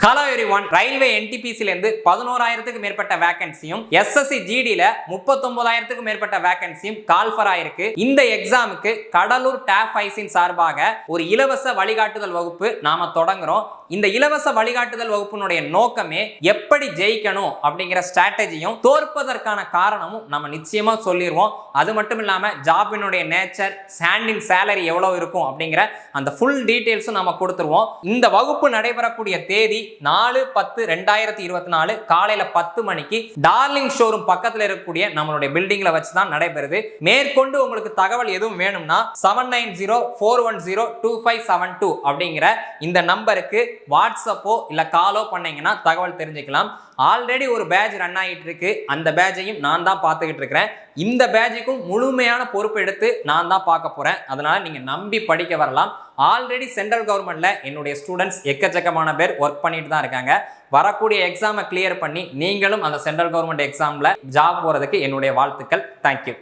Hello everyone railway என்டிபிசில இருந்து பதினோராயிரத்துக்கு மேற்பட்ட வேகன்சியும் எஸ்எஸ்சி ஜிடில முப்பத்தொன்பதாயிரத்துக்கு மேற்பட்ட வேகன்சியும் கால்ஃபர் ஆயிருக்கு இந்த எக்ஸாமுக்கு கடலூர் டேப் ஐசின் சார்பாக ஒரு இலவச வழிகாட்டுதல் வகுப்பு நாம தொடங்குறோம். இந்த இலவச வழிகாட்டுதல் வகுப்பினுடைய நோக்கமே எப்படி ஜெயிக்கணும் அப்படிங்கிற ஸ்ட்ராட்டஜியும் தோற்பதற்கான காரணமும் நம்ம நிச்சயமா சொல்லிடுவோம் அது மட்டும் இல்லாம ஜாபினுடைய நேச்சர் ஸ்டாண்டிங் சேலரி எவ்வளவு இருக்கும் அப்படிங்கிற அந்த ஃபுல் டீட்டெயில்ஸும் நம்ம கொடுத்துருவோம். இந்த வகுப்பு நடைபெறக்கூடிய தேதி நாலு பத்து ரெண்டாயிரத்தி இருபத்தி நாலு காலையில பத்து மணிக்கு டார்லிங் ஷோரூம் பக்கத்தில் இருக்கக்கூடிய நம்மளுடைய பில்டிங்ல வச்சு தான் நடைபெறுது. மேற்கொண்டு உங்களுக்கு தகவல் எதுவும் வேணும்னா seven nine zero four one zero two five seven two அப்படிங்கிற இந்த நம்பருக்கு வாட்ஸ்அப்போ இல்ல காலோ பண்ணீங்கன்னா தகவல் தெரிஞ்சுக்கலாம். ஆல்ரெடி ஒரு பேட்ச் ரன் ஆகிட்டு இருக்கு. அந்த பேட்சையும் நான் தான் பார்த்துக்கிட்டு இருக்கிறேன். இந்த பேட்சுக்கும் முழுமையான பொறுப்பு எடுத்து நான் தான் பார்க்க போகிறேன் அதனால் நீங்கள் நம்பி படிக்க வரலாம். ஆல்ரெடி சென்ட்ரல் கவர்மெண்ட்டில் என்னுடைய ஸ்டூடெண்ட்ஸ் எக்கச்சக்கமான பேர் ஒர்க் பண்ணிட்டு தான் இருக்காங்க. வரக்கூடிய எக்ஸாமை கிளியர் பண்ணி நீங்களும் அந்த சென்ட்ரல் கவர்மெண்ட் எக்ஸாமில் ஜாப் போகிறதுக்கு என்னுடைய வாழ்த்துக்கள். தேங்க்யூ